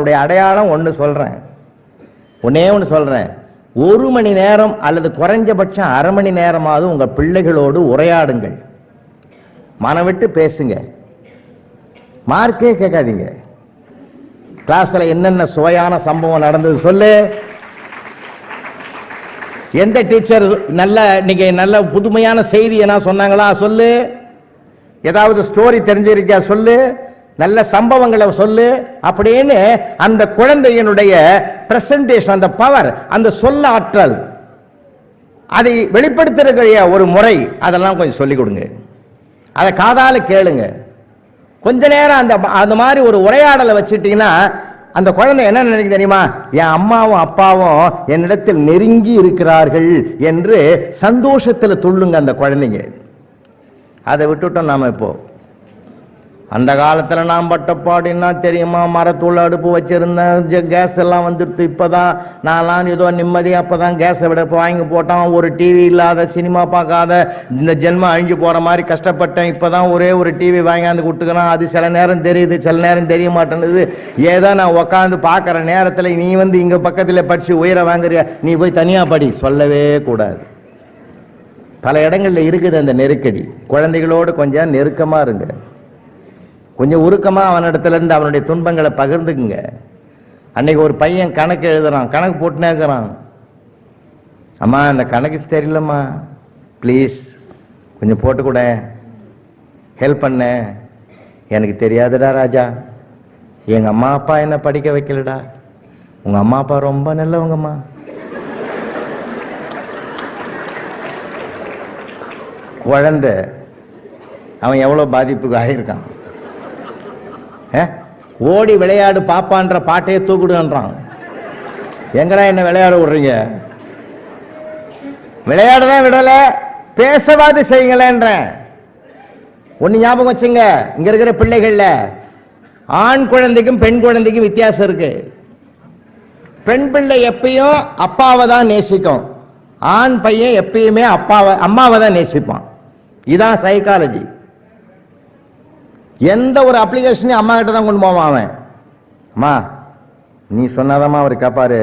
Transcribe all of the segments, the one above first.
அதனுடைய அடையாளம் ஒன்று சொல்றேன். ஒன்னே ஒன்று சொல்றேன். ஒரு மணி நேரம் அல்லது குறைஞ்சபட்சம் அரை மணி நேரமாவது உங்க பிள்ளைகளோடு உரையாடுங்கள். மனம் விட்டு பேசுங்க. மார்க்கே கேட்காதீங்க. கிளாஸ்ல என்னென்ன சுவையான சம்பவம் நடந்தது சொல்லு. எந்த டீச்சர் நல்ல நீங்க நல்ல புதுமையான செய்தி என்ன சொன்னாங்களா? சொல்லு. ஏதாவது ஸ்டோரி தெரிஞ்சிருக்கியா? சொல்லு. நல்ல சம்பவங்களை சொல்லு அப்படின்னு அந்த குழந்தையினுடைய பிரசன்டேஷன் அந்த பவர் அந்த சொல்ல ஆற்றல் அதை வெளிப்படுத்துகிற ஒரு முறை அதெல்லாம் கொஞ்சம் சொல்லிக் கொடுங்க. அதை காதால கேளுங்க. கொஞ்ச நேரம் அந்த அந்த மாதிரி ஒரு உரையாடலை வச்சுட்டீங்கன்னா அந்த குழந்தை என்ன நினைக்க தெரியுமா? என் அம்மாவும் அப்பாவும் என்னிடத்தில் நெருங்கி இருக்கிறார்கள் என்று சந்தோஷத்தில் துள்ளுங்க அந்த குழந்தைங்க. அதை விட்டுட்டோம் நாம இப்போ. அந்த காலத்தில் நான் பட்டப்பாடின்னா தெரியுமா? மரத்தூள் அடுப்பு வச்சுருந்தேன் கேஸ் எல்லாம் வந்துடுத்து. இப்பதான் நான்லாம் ஏதோ நிம்மதியாக அப்போ தான் கேஸை விட இப்போ வாங்கி போட்டான். ஒரு டிவி இல்லாத சினிமா பார்க்காத இந்த ஜென்மம் அழிஞ்சு போகிற மாதிரி கஷ்டப்பட்டேன். இப்போ தான் ஒரே ஒரு டிவி வாங்கியாந்து கொடுத்துக்கிறான் அது சில நேரம் தெரியுது சில நேரம் தெரிய மாட்டேங்குது ஏதோ நான் உட்காந்து பார்க்குற நேரத்தில் நீ வந்து இங்கே பக்கத்தில் படிச்சு உயிரை வாங்குறிய? நீ போய் தனியாக படி. சொல்லவே கூடாது. பல இடங்களில் இருக்குது அந்த நெருக்கடி. குழந்தைகளோடு கொஞ்சம் நெருக்கமாக இருங்க. கொஞ்சம் உருக்கமாக அவனிடத்துலேருந்து அவனுடைய துன்பங்களை பகிர்ந்துக்குங்க. அன்னைக்கு ஒரு பையன் கணக்கு எழுதுறான். கணக்கு போட்டுனே இருக்கிறான். அம்மா அந்த கணக்கு தெரியலம்மா ப்ளீஸ் கொஞ்சம் போட்டு கூட. ஹெல்ப் பண்ண. எனக்கு தெரியாதுடா ராஜா. எங்கள் அம்மா அப்பா என்ன படிக்க வைக்கலடா? உங்கள் அம்மா அப்பா ரொம்ப நல்லவங்கம்மா. குழந்த அவன் எவ்வளோ பாதிப்புக்கு ஆகியிருக்கான் ஓடி விளையாடு பாப்பான்ற பாட்டையே தூக்கிடுன்றான் எங்கடா என்ன விளையாட விடுறீங்க? விளையாடதான் விடல. பேசவாது செய்யுங்களேன்றேன். ஒன்று ஞாபகம் வச்சுங்க இங்க இருக்கிற பிள்ளைகள்ல ஆண் குழந்தைக்கும் பெண் குழந்தைக்கும் வித்தியாசம் இருக்கு. பெண் பிள்ளை எப்பயும் அப்பாவை தான் நேசிக்கும். ஆண் பையன் எப்பயுமே அப்பாவை அம்மாவை தான் நேசிப்பான். இதான் சைக்காலஜி எந்த ஒரு அப்ளிகேஷனையும் அம்மா கிட்ட தான் கொண்டு போவான் அவன். அம்மா நீ சொன்னாதாம்மா அவர் கேட்பாரு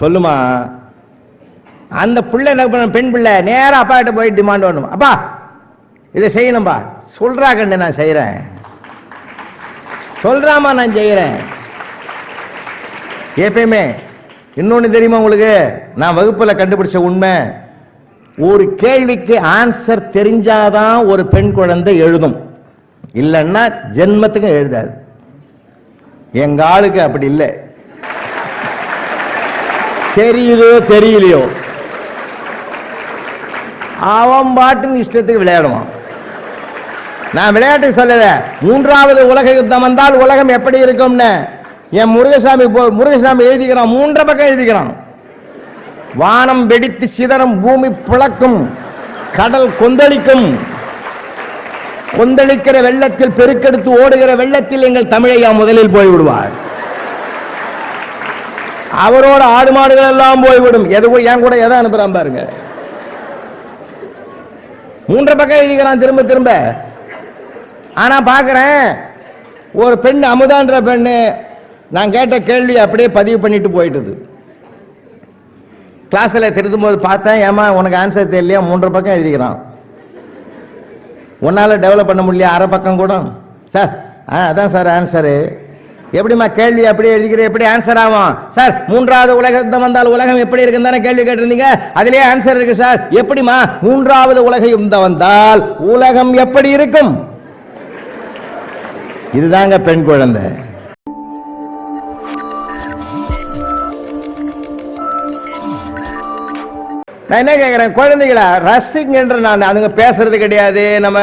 சொல்லுமா. அந்த பிள்ளை என்ன பண்ண பெண் பிள்ளை நேராக அப்பா கிட்ட போய் டிமாண்ட் வரணும் அப்பா இதை செய்யணும்பா. சொல்றா கண்டு நான் செய்யறேன் சொல்றாமா நான் செய்யறேன் எப்பயுமே. இன்னொன்று தெரியுமா உங்களுக்கு? நான் வகுப்பில் கண்டுபிடிச்ச உண்மை. ஒரு கேள்விக்கு ஆன்சர் தெரிஞ்சாதான் ஒரு பெண் குழந்தை எழுதும். இல்லைன்னா ஜென்மத்துக்கும் எழுதாது. எங்க ஆளுக்கு அப்படி இல்லை. தெரியுதோ தெரியலையோ? அவன் பாட்டுன்னு இஷ்டத்துக்கு விளையாடுவான். நான் விளையாட்டு சொல்லல. மூன்றாவது உலக யுத்தம் வந்தால் உலகம் எப்படி இருக்கும்னு? என் முருகசாமி முருகசாமி எழுதிக்கிறான். மூன்றரை பக்கம் எழுதிக்கிறான். வானம் வெடித்து சிதறும் பூமி பிளக்கும் கடல் கொந்தளிக்கும். கொந்தளிக்கிற வெள்ளத்தில் பெருக்கெடுத்து ஓடுகிற வெள்ளத்தில் எங்கள் தமிழையா முதலில் போய்விடுவார். அவரோட ஆடு மாடுகள் எல்லாம் போய்விடும். எது என் கூட எதை அனுப்புறான் பாருங்க. மூன்று பக்கம் எழுதிக்கிறான் திரும்ப திரும்ப. ஆனா பாக்குறேன் ஒரு பெண் அமுதான்ற பெண்ணு நான் கேட்ட கேள்வி அப்படியே பதிவு பண்ணிட்டு போயிட்டுது. கிளாஸில் திருத்தும் போது பார்த்தேன் ஏமா உனக்கு ஆன்சர் தெரியலையா? மூன்றரை பக்கம் எழுதிக்கிறான். உன்னால் டெவலப் பண்ண முடியல அரை பக்கம் கூட. சார் ஆ அதான் சார் ஆன்சரு எப்படிம்மா கேள்வி அப்படியே எழுதிக்கிற எப்படி ஆன்சர் ஆகும்? சார் மூன்றாவது உலகத்தை வந்தால் உலகம் எப்படி இருக்குன்னு தானே கேள்வி கேட்டிருந்தீங்க? அதிலே ஆன்சர் இருக்கு சார் எப்படிம்மா? மூன்றாவது உலக யுத்தம் வந்தால் உலகம் எப்படி இருக்கும்? இதுதாங்க பெண் குழந்தை. நான் என்ன கேட்குறேன் குழந்தைகளா ரசிங்கன்ற நான் அதுங்க பேசுறது கிடையாது. நம்ம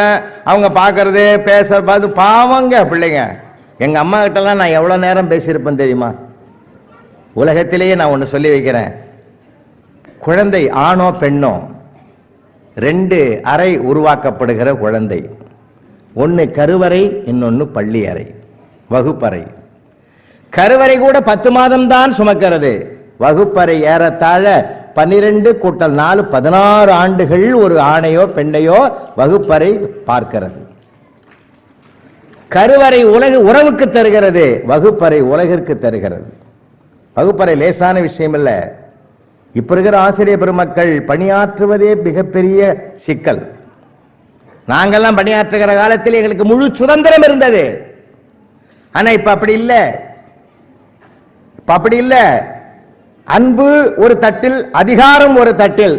அவங்க பார்க்கறது பேசுற பார்த்து பாவங்க பிள்ளைங்க. எங்கள் அம்மா கிட்டலாம் நான் எவ்வளோ நேரம் பேசியிருப்பேன் தெரியுமா? உலகத்திலேயே நான் ஒன்று சொல்லி வைக்கிறேன். குழந்தை ஆணோ பெண்ணோ ரெண்டு அறை உருவாக்கப்படுகிற குழந்தை. ஒன்று கருவறை இன்னொன்று பள்ளி அறை வகுப்பறை. கருவறை கூட பத்து மாதம் தான் சுமக்கிறது. வகுப்பறை ஏறத்தாழ பன்னிரெண்டு கூட்டல் நாலு பதினாறு ஆண்டுகள் ஒரு ஆணையோ பெண்ணையோ வகுப்பறை பார்க்கிறது. கருவறை உலக உறவுக்கு தருகிறது வகுப்பறை உலகிற்கு தருகிறது. வகுப்பறை லேசான விஷயம் இல்ல இப்ப இருக்கிற ஆசிரியர் பெருமக்கள் பணியாற்றுவதே மிகப்பெரிய சிக்கல். நாங்கெல்லாம் பணியாற்றுகிற காலத்தில் எங்களுக்கு முழு சுதந்திரம் இருந்தது. ஆனா இப்ப அப்படி இல்லை. இப்ப அப்படி இல்லை. அன்பு ஒரு தட்டில் அதிகாரம் ஒரு தட்டில்.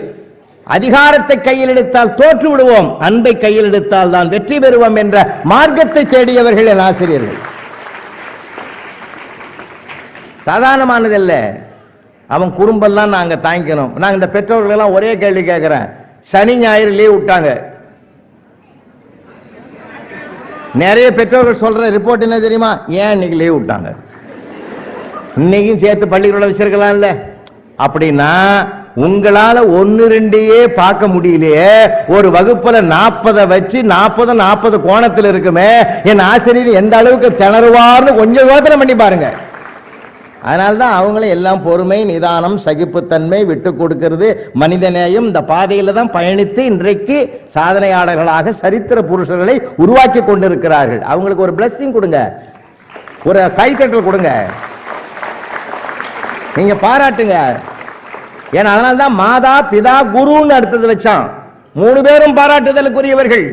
அதிகாரத்தை கையில் எடுத்தால் தோற்று விடுவோம். அன்பை கையில் எடுத்தால் தான் வெற்றி பெறுவோம் என்ற மார்க்கத்தை தேடியவர்கள் என் ஆசிரியர்கள். சாதாரணமானதல்ல. அவன் குடும்பம்லாம் நாங்கள் தாங்கிக்கணும். நாங்கள் இந்த பெற்றோர்கள் எல்லாம் ஒரே கேள்வி கேட்குறேன். சனி ஞாயிறு லீவ் விட்டாங்க. நிறைய பெற்றோர்கள் சொல்ற ரிப்போர்ட் என்ன தெரியுமா? ஏன் இன்னைக்கு லீவ் விட்டாங்க? இன்னைக்கும் சேர்த்து பள்ளிக்கூடம் வச்சிருக்கலாம்ல. அப்படின்னா உங்களால ஒன்னு ரெண்டையே பார்க்க முடியலையே. ஒரு வகுப்புல நாற்பதை வச்சு நாற்பது நாற்பது கோணத்தில் இருக்குமே. என் ஆசிரியர் எந்த அளவுக்கு திணறுவார்னு கொஞ்சம் யோசனை பண்ணி பாருங்க. அதனால்தான் அவங்களே எல்லாம் பொறுமை நிதானம் சகிப்புத்தன்மை விட்டு கொடுக்கிறது. மனிதநேயம் இந்த பாதையில தான் பயணித்து இன்றைக்கு சாதனையாளர்களாக சரித்திர புருஷர்களை உருவாக்கி கொண்டிருக்கிறார்கள். அவங்களுக்கு ஒரு பிளஸ்ஸிங் கொடுங்க. ஒரு கைத்தட்டல் கொடுங்க. நீங்க பாராட்டுங்க. ஏன்னா அதனால்தான் மாதா பிதா குருன்னு அடுத்தது வச்சான். மூணு பேரும் பாராட்டுதலுக்குரியவர்கள்.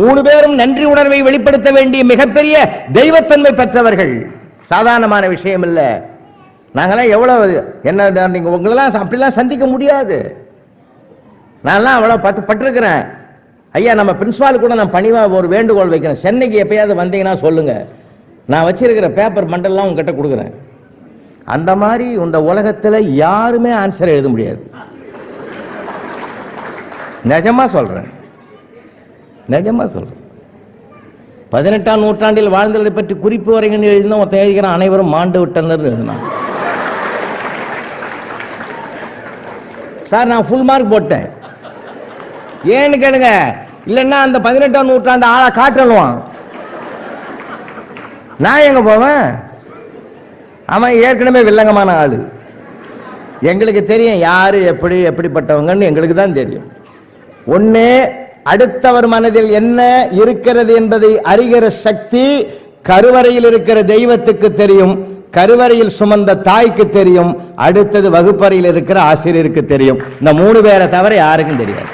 மூணு பேரும் நன்றி உணர்வை வெளிப்படுத்த வேண்டிய மிகப்பெரிய தெய்வத்தன்மை பெற்றவர்கள். சாதாரணமான விஷயம் இல்லை. நாங்களாம் எவ்வளோ என்ன நீங்க உங்களெல்லாம் அப்படிலாம் சந்திக்க முடியாது. நான்லாம் அவ்வளோ பத்து பட்டிருக்கிறேன். ஐயா நம்ம பிரின்சிபால் கூட நான் பணிவா ஒரு வேண்டுகோள் வைக்கிறேன். சென்னைக்கு எப்பயாவது வந்தீங்கன்னா சொல்லுங்க. நான் வச்சிருக்கிற பேப்பர் மண்டல்லாம் உங்ககிட்ட கொடுக்குறேன். அந்த மாதிரி இந்த உலகத்தில் யாருமே ஆன்சர் எழுத முடியாது. நிஜமாக சொல்கிறேன் நிஜமாக சொல்கிறேன் பதினெட்டாம் நூற்றாண்டில் வாழ்ந்ததை பற்றி குறிப்பு வரைகள் எழுதினா ஒருத்தன் எழுதிக்கிறான் அனைவரும் மாண்டு விட்டனர் எழுதினான். சார் நான் ஃபுல் மார்க் போட்டேன். ஏன்னு கேளுங்க இல்லைன்னா அந்த பதினெட்டாம் நூற்றாண்டு ஆளை காட்டலுவான் நான் எங்கே போவேன்? அவன் ஏற்கனவே வில்லங்கமான ஆள். எங்களுக்கு தெரியும் யாரு எப்படி எப்படிப்பட்டவங்கன்னு எங்களுக்கு தான் தெரியும். ஒன்று அடுத்தவர் மனதில் என்ன இருக்கிறது என்பதை அறிகிற சக்தி கருவறையில் இருக்கிற தெய்வத்துக்கு தெரியும். கருவறையில் சுமந்த தாய்க்கு தெரியும். அடுத்தது வகுப்பறையில் இருக்கிற ஆசிரியருக்கு தெரியும். இந்த மூணு பேரை தவிர யாருக்கும் தெரியாது.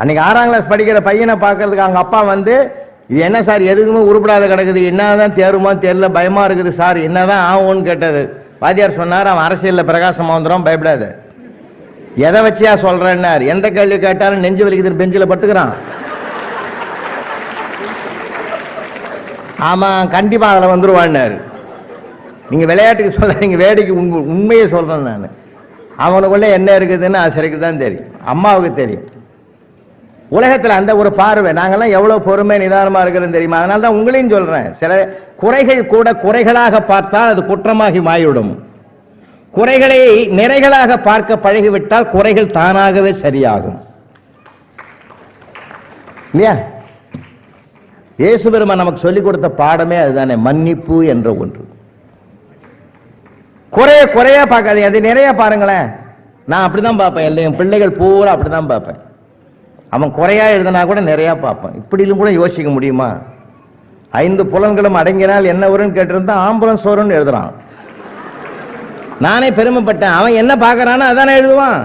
அன்னைக்கு ஆறாம் கிளாஸ் படிக்கிற பையனை பார்க்கறதுக்கு அவங்க அப்பா வந்து இது என்ன சார் எதுக்குமே உருப்படாத கிடக்குது. என்ன தான் தேருமா? தெரில பயமாக இருக்குது சார். என்ன தான் ஆகும்னு கேட்டது. வாத்தியார் சொன்னார் அவன் அரசியலில் பிரகாசமாக வந்துடும் பயப்படாது. எதை வச்சியா சொல்கிறேன்னார் எந்த கேள்வி கேட்டாலும் நெஞ்சு வலிக்குதுன்னு பெஞ்சில் பட்டுக்கிறான் ஆமாம் கண்டிப்பாக அதில் வந்துடுவான்னாரு நீங்கள் விளையாட்டுக்கு சொல்லாதீங்க வேடிக்கை உண்மை உண்மையை சொல்கிறேன் நான். அவனுக்குள்ளே என்ன இருக்குதுன்னு ஆசிரியருக்கு தான் தெரியும். அம்மாவுக்கு தெரியும். உலகத்தில் அந்த ஒரு பார்வை. நாங்கெல்லாம் எவ்வளோ பொறுமை நிதானமாக இருக்கிறது தெரியுமா? அதனால தான் உங்களையும் சொல்கிறேன் சில குறைகள் கூட குறைகளாக பார்த்தால் அது குற்றமாகி மாறிவிடும். குறைகளை நிறைகளாக பார்க்க பழகிவிட்டால் குறைகள் தானாகவே சரியாகும். இல்லையா? இயேசு பெருமான் நமக்கு சொல்லிக் கொடுத்த பாடமே அதுதானே. மன்னிப்பு என்ற ஒன்று. குறைய குறையா பார்க்காதீங்க. அது நிறைய பாருங்களேன். நான் அப்படிதான் பார்ப்பேன். இல்லை என் பிள்ளைகள் பூரா அப்படிதான் பார்ப்பேன். அவன் குறையா எழுதினா கூட நிறையா பார்ப்பேன். இப்படிலும் கூட யோசிக்க முடியுமா? ஐந்து புலன்களும் அடங்கினால் என்ன வரும்னு கேட்டிருந்தா ஆம்புலன்ஸ் வரும்னு எழுதுறான். நானே பெருமைப்பட்டேன். அவன் என்ன பார்க்கறானோ அதானே எழுதுவான்.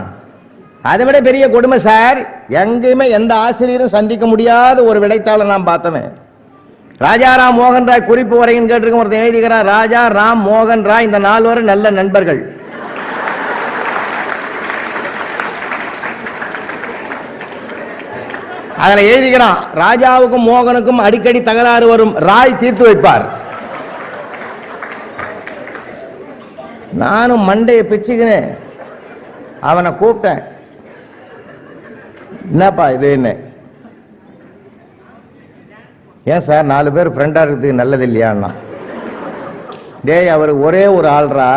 அதை விட பெரிய கொடுமை சார் எங்கேயுமே எந்த ஆசிரியரும் சந்திக்க முடியாத ஒரு விடைத்தாளை நான் பார்த்தவன். ராஜா ராம் மோகன் ராய் குறிப்பு வரையும் கேட்டிருக்க ஒருத்தன் எழுதிக்கிறான் ராஜா ராம் மோகன் ராய் இந்த நால்வரும் நல்ல நண்பர்கள். அதில் எழுதிக்கிறான் ராஜாவுக்கும் மோகனுக்கும் அடிக்கடி தகராறு வரும் ராய் தீர்த்து வைப்பார். நானும் மண்டையை பிச்சுக்கினேன் அவனை கூப்பிட்டேன். என்னப்பா இது என்ன? ஏன் சார் நாலு பேர் ஃப்ரெண்டாக இருக்கிறதுக்கு நல்லது இல்லையான்னா டேய் அவர் ஒரே ஒரு ஆள்ரா.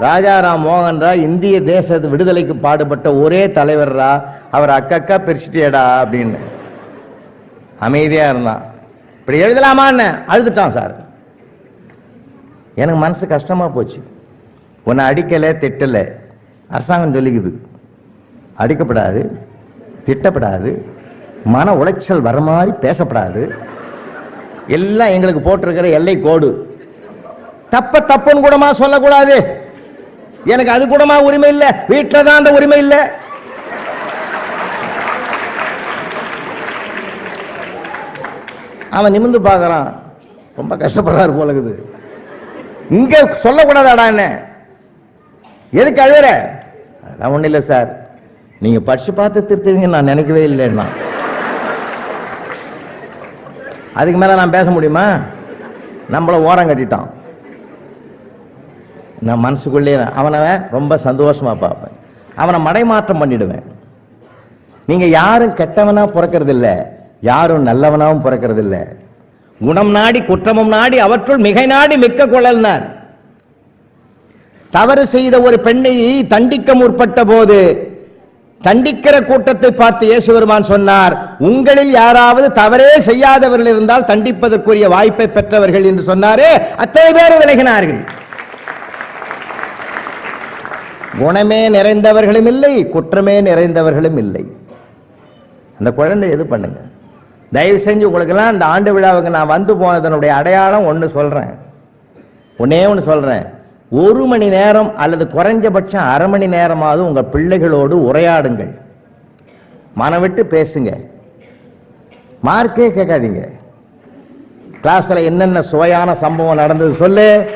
ராஜாராம் மோகன்ரா இந்திய தேசத்து விடுதலைக்கு பாடுபட்ட ஒரே தலைவர்ரா. அவர் அக்கக்கா பிரிச்சிட்டியடா அப்படின்னு. அமைதியாக இருந்தான் இப்படி எழுதலாமான்னு அழுதுட்டான் சார். எனக்கு மனசு கஷ்டமாக போச்சு. உன்னை அடிக்கலை திட்டலை. அரசாங்கம் சொல்லிக்குது. அடிக்கப்படாது திட்டப்படாது மன உளைச்சல் வர மாதிரி பேசப்படாது. எல்லாம் எங்களுக்கு போட்டிருக்கிற எல்லை கோடு. தப்ப தப்புன்னு கூடமா சொல்லக்கூடாது. எனக்கு அது கூடமா உரிமை இல்லை? வீட்டில் தான் அந்த உரிமை இல்லை. அவன் நிமிந்து பார்க்கறான். ரொம்ப கஷ்டப்படுறாரு போல இருக்குது. இங்க சொல்லக்கூடாதாடா என்ன? எதுக்கு அழுகிற? அதெல்லாம் ஒண்ணும் இல்லை சார். நீங்க படிச்சு பார்த்து திருத்துவீங்க நான் நினைக்கவே இல்லைன்னா. அதுக்கு மேல நான் பேச முடியுமா? நம்மள ஓரம் கட்டிட்டான். நான் மனசுக்குள்ளே அவனை ரொம்ப சந்தோஷமா பார்ப்பேன். அவனை மடைமாற்றம் பண்ணிடுவேன். நீங்க யாரும் கெட்டவனா பிறக்கிறது யாரும் நல்லவனாகவும் பிறக்கிறது குணம் நாடி குற்றமும் நாடி அவற்றுள் மிகை நாடி மிக்க குழல்னார். தவறு செய்த ஒரு பெண்ணை தண்டிக்க முற்பட்ட போது தண்டிக்கிற கூட்டத்தை பார்த்து இயேசு பெருமான் சொன்னார் உங்களில் யாராவது தவறே செய்யாதவர்கள் இருந்தால் தண்டிப்பதற்குரிய வாய்ப்பை பெற்றவர்கள் என்று சொன்னாரே. அத்தனை பேர் விலகினார்கள். குணமே நிறைந்தவர்களும் இல்லை குற்றமே நிறைந்தவர்களும் இல்லை. அந்த குழந்தை எது பண்ணுங்க? தயவு செஞ்சு உங்களுக்கெல்லாம் இந்த ஆண்டு விழாவுக்கு நான் வந்து போனதனுடைய அடையாளம் ஒன்று சொல்கிறேன் ஒன்னே ஒன்று சொல்கிறேன் ஒரு மணி நேரம் அல்லது குறைஞ்சபட்சம் அரை மணி நேரமாவது உங்கள் பிள்ளைகளோடு உரையாடுங்கள். மனம் விட்டு பேசுங்க. மார்க்கே கேட்காதீங்க. கிளாஸில் என்னென்ன சுவையான சம்பவம் நடந்தது சொல்லு.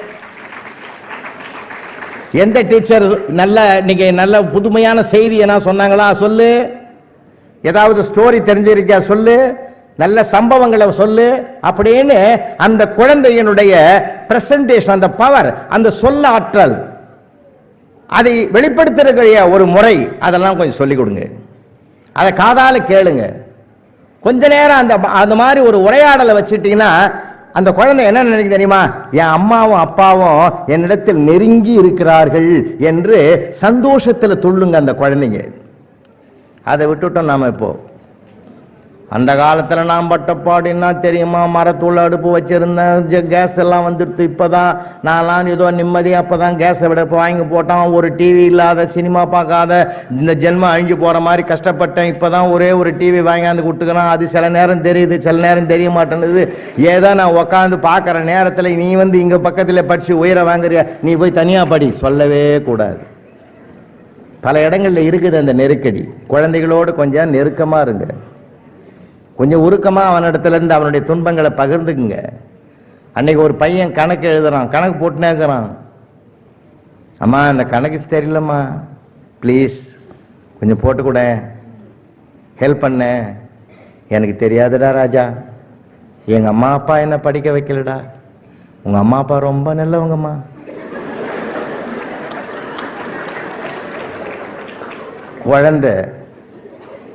எந்த டீச்சர் நல்ல நீங்க நல்ல புதுமையான செய்தி என்ன சொன்னாங்களா? சொல்லு. ஏதாவது ஸ்டோரி தெரிஞ்சிருக்கா? சொல்லு. நல்ல சம்பவங்களை சொல்லு. அப்படின்னு அந்த குழந்தையினுடைய பிரசன்டேஷன் அந்த பவர் அந்த சொல்ல ஆற்றல் அதை வெளிப்படுத்துறக்கூடிய ஒரு முறை அதெல்லாம் கொஞ்சம் சொல்லிக் கொடுங்க அதை காதால கேளுங்க. கொஞ்ச நேரம் அந்த அந்த மாதிரி ஒரு உரையாடலை வச்சுட்டீங்கன்னா அந்த குழந்தை என்ன நினைக்க தெரியுமா? என் அம்மாவும் அப்பாவும் என்னிடத்தில் நெருங்கி இருக்கிறார்கள் என்று சந்தோஷத்தில் துள்ளுங்க அந்த குழந்தைங்க. அதை விட்டுட்டோம் நாம இப்போ. அந்த காலத்தில் நான் பட்ட என்ன தெரியுமா? மரத்தூள் அடுப்பு வச்சுருந்தேன் கேஸ் எல்லாம் வந்துடுத்து. இப்பதான் நான்லாம் ஏதோ அப்போ தான் கேஸை விட இப்போ வாங்கி போட்டான். ஒரு டிவி இல்லாத சினிமா பார்க்காத இந்த ஜென்மம் அழிஞ்சு போகிற மாதிரி கஷ்டப்பட்டேன். இப்போ தான் ஒரே ஒரு டிவி வாங்கியாந்து கொடுத்துக்கிறான் அது சில நேரம் தெரியுது சில நேரம் தெரிய மாட்டேங்குது ஏதோ நான் உட்காந்து பார்க்குற நேரத்தில் நீ வந்து இங்கே பக்கத்தில் படிச்சு உயிரை வாங்குறிய? நீ போய் தனியாக படி. சொல்லவே கூடாது. பல இடங்களில் இருக்குது அந்த நெருக்கடி. குழந்தைகளோடு கொஞ்சம் நெருக்கமாக இருங்க. கொஞ்சம் உருக்கமாக அவனிடத்துலேருந்து அவனுடைய துன்பங்களை பகிர்ந்துக்குங்க. அன்னைக்கு ஒரு பையன் கணக்கு எழுதுறான். கணக்கு போட்டுனே இருக்கிறான். அம்மா அந்த கணக்கு தெரியலம்மா ப்ளீஸ் கொஞ்சம் போட்டு கூட. ஹெல்ப் பண்ண. எனக்கு தெரியாதுடா ராஜா. எங்கள் அம்மா அப்பா என்ன படிக்க வைக்கலடா? உங்கள் அம்மா அப்பா ரொம்ப நல்லவங்கம்மா. குழந்த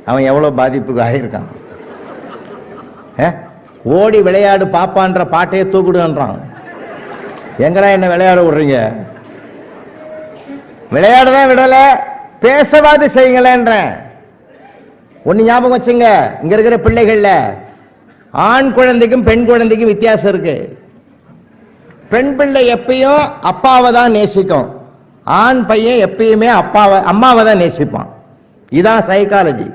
அவன் எவ்வளோ பாதிப்புக்கு ஆகியிருக்கான் ஓடி விளையாடு பாப்பான்ற பாட்டையே தூக்கிடுன்றான் எங்கடா என்ன விளையாட விடுறீங்க? விளையாடதான் விடல. பேசவாது செய்யுங்களேன்றேன். ஒன்று ஞாபகம் வச்சுங்க. இங்க இருக்கிற பிள்ளைகள்ல ஆண் குழந்தைக்கும் பெண் குழந்தைக்கும் வித்தியாசம் இருக்கு. பெண் பிள்ளை எப்பயும் அப்பாவை தான் நேசிக்கும். ஆண் பையன் எப்பயுமே அப்பாவை அம்மாவை தான் நேசிப்பான். இதான் சைக்காலஜி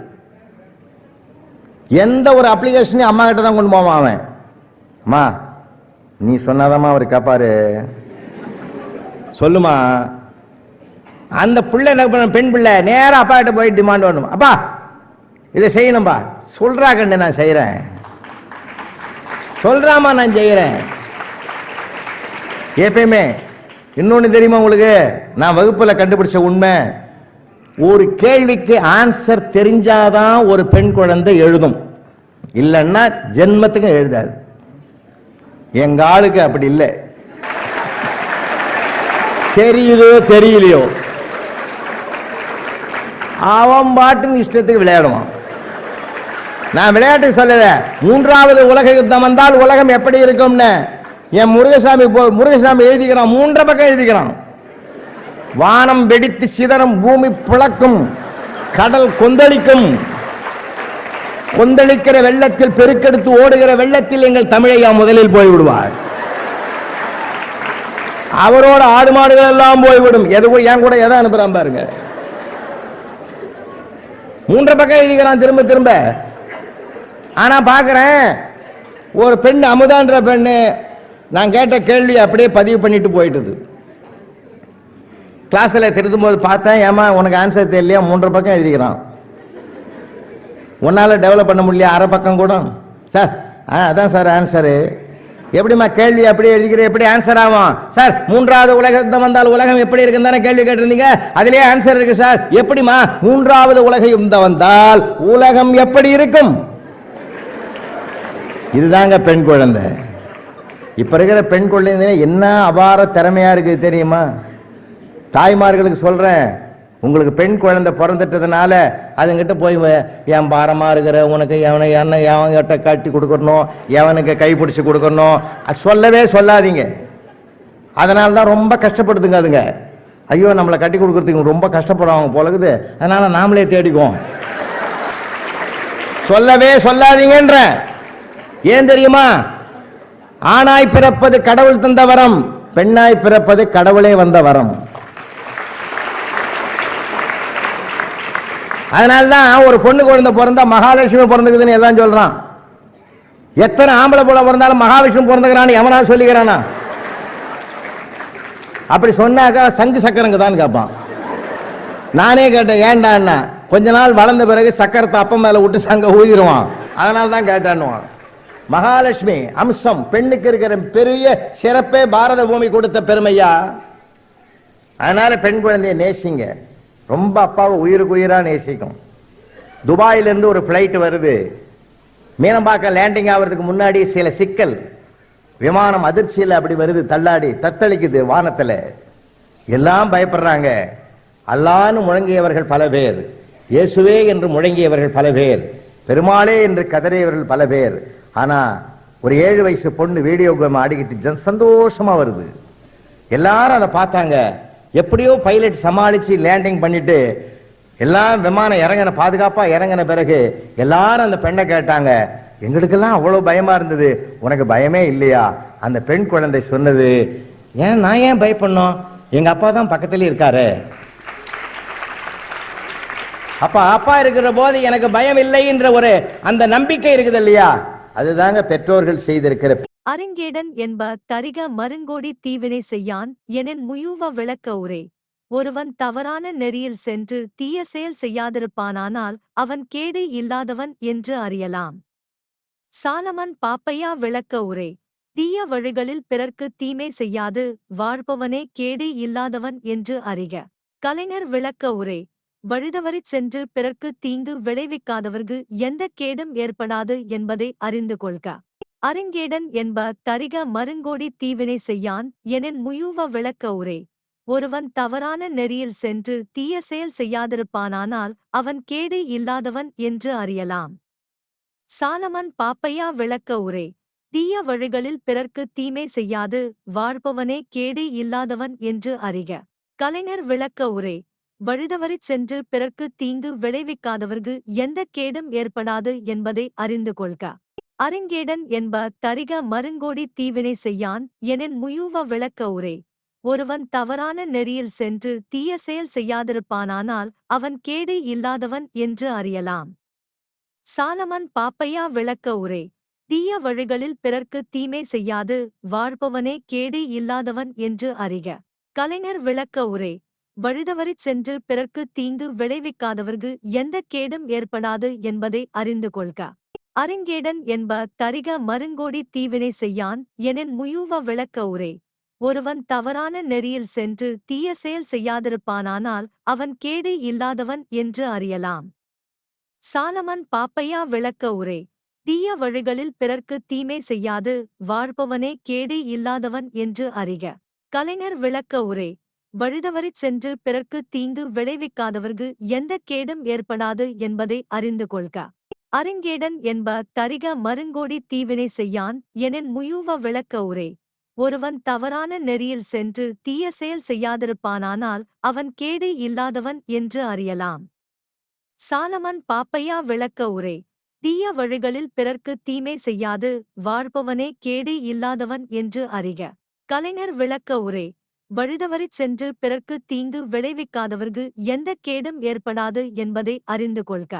எந்த ஒரு அப்ளிகேஷனையும் அம்மா கிட்ட தான் கொண்டு போவான் அவன். அம்மா நீ சொன்னாதாம்மா அவர் கேட்பாரு சொல்லுமா. அந்த பிள்ளை என்ன பண்ண பெண் பிள்ளை நேராக அப்பா கிட்ட போய் டிமாண்ட் வரணும் அப்பா இதை செய்யணும்பா. சொல்றா கண்டு நான் செய்யறேன் சொல்றாமா நான் செய்யறேன் எப்பயுமே. இன்னொன்று தெரியுமா உங்களுக்கு? நான் வகுப்பில் கண்டுபிடிச்ச உண்மை. ஒரு கேள்விக்கு ஆன்சர் தெரிஞ்சாதான் ஒரு பெண் குழந்தை எழுதும். இல்லைன்னா ஜென்மத்துக்கும் எழுதாது. எங்க ஆளுக்கு அப்படி இல்லை. தெரியுதோ தெரியலையோ? அவன் பாட்டுன்னு இஷ்டத்துக்கு விளையாடுவான். நான் விளையாட்டு சொல்லல. மூன்றாவது உலக யுத்தம் வந்தால் உலகம் எப்படி இருக்கும்னு? என் முருகசாமி போ- முருகசாமி எழுதிக்கிறான். மூன்றரை பக்கம் எழுதிக்கிறான். வானம் வெடித்து சிதறும் பூமி பிளக்கும் கடல் கொந்தளிக்கும். கொந்தளிக்கிற வெள்ளத்தில் பெருக்கெடுத்து ஓடுகிற வெள்ளத்தில் எங்கள் தமிழையா முதலில் போய்விடுவார். அவரோட ஆடு மாடுகள் எல்லாம் போய்விடும். எது என் கூட எதை அனுப்புறான் பாருங்க. மூன்று பக்கம் எழுதிக்கிறான் திரும்ப திரும்ப. ஆனா பாக்குறேன் ஒரு பெண் அமுதான்ற பெண்ணு நான் கேட்ட கேள்வி அப்படியே பதிவு பண்ணிட்டு போயிட்டுது. கிளாஸில் திருத்தும் போது பார்த்தேன் ஏமா உனக்கு ஆன்சர் தெரியலையா? மூன்றரை பக்கம் எழுதிக்கிறான். உன்னால் டெவலப் பண்ண முடியல அரை பக்கம் கூட. சார் ஆ அதான் சார் ஆன்சரு எப்படிம்மா கேள்வி அப்படியே எழுதிக்கிற எப்படி ஆன்சர் ஆகும்? சார் மூன்றாவது உலகம் வந்தால் உலகம் எப்படி இருக்குன்னு தானே கேள்வி கேட்டிருந்தீங்க? அதிலே ஆன்சர் இருக்கு சார் எப்படிம்மா? மூன்றாவது உலக யுத்தம் வந்தால் உலகம் எப்படி இருக்கும்? இதுதாங்க பெண் குழந்தை. இப்ப இருக்கிற பெண் குழந்தை என்ன அபார திறமையா இருக்கு தெரியுமா? தாய்மார்களுக்கு சொல்கிறேன் உங்களுக்கு பெண் குழந்தை பிறந்துட்டதுனால அதுங்கிட்ட போய் என் பாரமா இருக்கிற உனக்கு எவனை என்ன எவன்கிட்ட கட்டி கொடுக்கணும் எவனுக்கு கை பிடிச்சி கொடுக்கணும்? அது சொல்லவே சொல்லாதீங்க. அதனால தான் ரொம்ப கஷ்டப்படுதுங்க அதுங்க. ஐயோ நம்மளை கட்டி கொடுக்குறதுக்கு ரொம்ப கஷ்டப்படுவாங்க போலகுது அதனால நாமளே தேடிக்குவோம். சொல்லவே சொல்லாதீங்கன்ற. ஏன் தெரியுமா? ஆணாய் பிறப்பது கடவுள் தந்த வரம் பெண்ணாய் பிறப்பது கடவுளே வந்த வரம். அதனால்தான் ஒரு பொண்ணு குழந்தை பிறந்தா மகாலட்சுமி பிறந்துக்குதுன்னு எல்லாம் சொல்றான். எத்தனை ஆம்பளை போல பிறந்தாலும் மகாவிஷ்ணு பிறந்துக்கிறான்னு எவனா சொல்லிக்கிறானா? அப்படி சொன்னாக்கா சங்கு சக்கரங்க தான் கேட்பான் நானே கேட்டேன் ஏண்டான்னா கொஞ்ச நாள் வளர்ந்த பிறகு சக்கரத்தை அப்பம் மேலே விட்டு சங்க ஊதிடுவான். அதனால தான் கேட்டான்னுவான். மகாலட்சுமி அம்சம் பெண்ணுக்கு இருக்கிற பெரிய சிறப்பே பாரத பூமி கொடுத்த பெருமையா? அதனால பெண் குழந்தைய நேசிங்க. ரொம்ப அப்பாவை உயிருக்கு உயிராக நேசிக்கும். துபாயிலிருந்து ஒரு ஃப்ளைட் வருது. மீனம்பாக்கம் லேண்டிங் ஆகிறதுக்கு முன்னாடி சில சிக்கல். விமானம் அதிர்ச்சியில் அப்படி வருது தள்ளாடி தத்தளிக்குது வானத்தில். எல்லாம் பயப்படுறாங்க. அல்லான்னு முழங்கியவர்கள் பல பேர். இயேசுவே என்று முழங்கியவர்கள் பல பேர். பெருமாளே என்று கதறியவர்கள் பல பேர். ஆனால் ஒரு ஏழு வயசு பொண்ணு வீடியோ கேம் ஆடிக்கிட்டு ஜன் வருது. எல்லாரும் அதை பார்த்தாங்க. எப்படியோ பைலட் சமாளிச்சு லேண்டிங் பண்ணிட்டு எல்லாம் விமானம் இறங்கின பாதுகாப்பா இறங்கின பிறகு எல்லாரும் அந்த பெண்ணை கேட்டாங்க எங்களுக்கெல்லாம் அவ்வளவு பயமா இருந்தது. உனக்கு பயமே இல்லையா? அந்த பெண் குழந்தை சொன்னது ஏன் நான் ஏன் பயப்படணும்? எங்க அப்பா தான் பக்கத்துல இருக்காரு. அப்ப அப்பா இருக்கிற போது எனக்கு பயம் இல்லை என்ற ஒரு அந்த நம்பிக்கை இருக்குது இல்லையா? அதுதாங்க பெற்றோர்கள் செய்திருக்கிற அருங்கேடன் என்ப தரிக மருங்கோடி தீவினை செய்யான் எனின் முயூவ விளக்க உரே. ஒருவன் தவறான நெறியில் சென்று தீய செயல் செய்யாதிருப்பானானால் அவன் கேடு இல்லாதவன் என்று அறியலாம். சாலமன் பாப்பையா விளக்க உரே. தீய வழிகளில் பிறர்க்கு தீமை செய்யாது வாழ்பவனே கேடு இல்லாதவன் என்று அறிக. கலைஞர் விளக்க உரே. வழிதவறிச் சென்று பிறர்க்கு தீங்கு விளைவிக்காதவர்க்கு எந்த கேடும் ஏற்படாது என்பதை அறிந்து கொள்க. அருங்கேடன் என்ப தரிக மருங்கோடி தீவினை செய்யான் எனின் முயூவ விளக்க உரே. ஒருவன் தவறான நெறியில் சென்று தீய செயல் செய்யாதிருப்பானானால் அவன் கேடு இல்லாதவன் என்று அறியலாம். சாலமன் பாப்பையா விளக்க உரே. தீய வழிகளில் பிறர்க்கு தீமை செய்யாது வாழ்பவனே கேடு இல்லாதவன் என்று அறிக. கலைஞர் விளக்க உரே. வழிதவறிச் சென்று பிறர்க்கு தீங்கு விளைவிக்காதவர்க்கு எந்த கேடும் ஏற்படாது என்பதை அறிந்து கொள்க. அருங்கேடன் என்ப தரிக மருங்கோடி தீவினை செய்யான் எனின் முயூவ விளக்க உரே. ஒருவன் தவறான நெறியில் சென்று தீய செயல் செய்யாதிருப்பானானால் அவன் கேடு இல்லாதவன் என்று அறியலாம். சாலமன் பாப்பையா விளக்க உரே. தீய வழிகளில் பிறர்க்கு தீமை செய்யாது வாழ்பவனே கேடு இல்லாதவன் என்று அறிக. கலைஞர் விளக்க உரே. வழுதவரிச் சென்று பிறர்க்கு தீங்கு விளைவிக்காதவர்க்கு எந்த கேடும் ஏற்படாது என்பதை அறிந்து கொள்க. அருங்கேடன் என்ப தரிக மருங்கோடி தீவினை செய்யான் எனின் முயூவ விளக்க உரே. ஒருவன் தவறான நெறியில் சென்று தீய செயல் செய்யாதிருப்பானானால் அவன் கேடு இல்லாதவன் என்று அறியலாம். சாலமன் பாப்பையா விளக்க உரே. தீய வழிகளில் பிறர்க்கு தீமை செய்யாது வாழ்பவனே கேடு இல்லாதவன் என்று அறிக. கலைஞர் விளக்க உரே. வழிதவறிச் சென்று பிறர்க்கு தீங்கு விளைவிக்காதவர்க்கு எந்த கேடும் ஏற்படாது என்பதை அறிந்து கொள்க. அருங்கேடன் என்ப தரிக மருங்கோடி தீவினை செய்யான் எனின் முயூவ விளக்க உரே. ஒருவன் தவறான நெறியில் சென்று தீய செயல் செய்யாதிருப்பானானால் அவன் கேடு இல்லாதவன் என்று அறியலாம். சாலமன் பாப்பையா விளக்க உரே. தீய வழிகளில் பிறர்க்கு தீமை செய்யாது வாழ்பவனே கேடு இல்லாதவன் என்று அறிக. கலைஞர் விளக்க உரே. வழிதவறிச் சென்று பிறர்க்கு தீங்கு விளைவிக்காதவர்க்கு எந்த கேடும் ஏற்படாது என்பதை அறிந்து கொள்க.